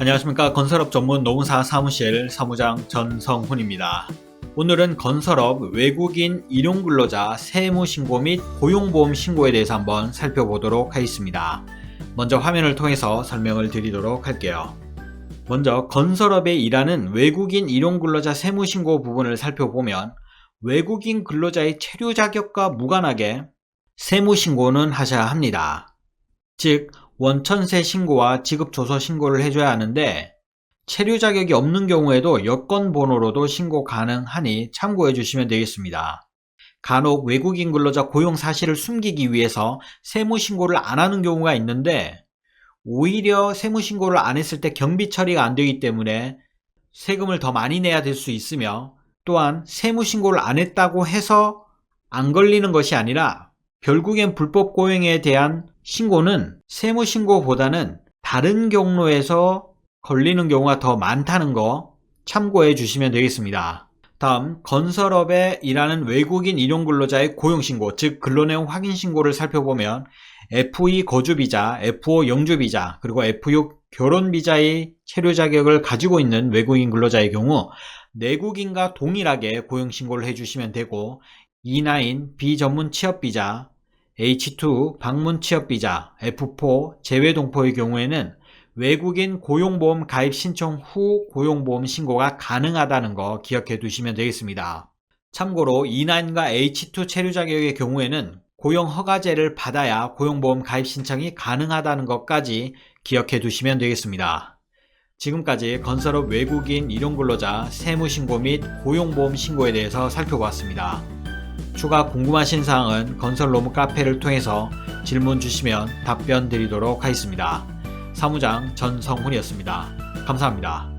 안녕하십니까 건설업 전문 노무사 사무실 사무장 전성훈입니다. 오늘은 건설업 외국인 일용근로자 세무신고 및 고용보험 신고에 대해서 한번 살펴보도록 하겠습니다. 먼저 화면을 통해서 설명을 드리도록 할게요. 먼저 건설업에 일하는 외국인 일용근로자 세무신고 부분을 살펴보면 외국인 근로자의 체류 자격과 무관하게 세무신고는 하셔야 합니다. 즉 원천세 신고와 지급조서 신고를 해줘야 하는데 체류 자격이 없는 경우에도 여권 번호로도 신고 가능하니 참고해 주시면 되겠습니다. 간혹 외국인 근로자 고용 사실을 숨기기 위해서 세무 신고를 안 하는 경우가 있는데 오히려 세무 신고를 안 했을 때 경비 처리가 안 되기 때문에 세금을 더 많이 내야 될 수 있으며 또한 세무 신고를 안 했다고 해서 안 걸리는 것이 아니라 결국엔 불법 고용에 대한 신고는 세무 신고보다는 다른 경로에서 걸리는 경우가 더 많다는 거 참고해 주시면 되겠습니다. 다음 건설업에 일하는 외국인 일용 근로자의 고용 신고 즉 근로 내용 확인 신고를 살펴보면 F2 거주 비자, F5 영주 비자, 그리고 F6 결혼 비자의 체류 자격을 가지고 있는 외국인 근로자의 경우 내국인과 동일하게 고용 신고를 해 주시면 되고 E9 비전문 취업비자, H2 방문 취업비자, F4 재외동포의 경우에는 외국인 고용보험 가입 신청 후 고용보험 신고가 가능하다는 거 기억해 두시면 되겠습니다. 참고로 E9과 H2 체류 자격의 경우에는 고용 허가제를 받아야 고용보험 가입 신청이 가능하다는 것까지 기억해 두시면 되겠습니다. 지금까지 건설업 외국인 일용근로자 세무신고 및 고용보험 신고에 대해서 살펴보았습니다. 추가 궁금하신 사항은 건설로무 카페를 통해서 질문 주시면 답변 드리도록 하겠습니다. 사무장 전성훈이었습니다. 감사합니다.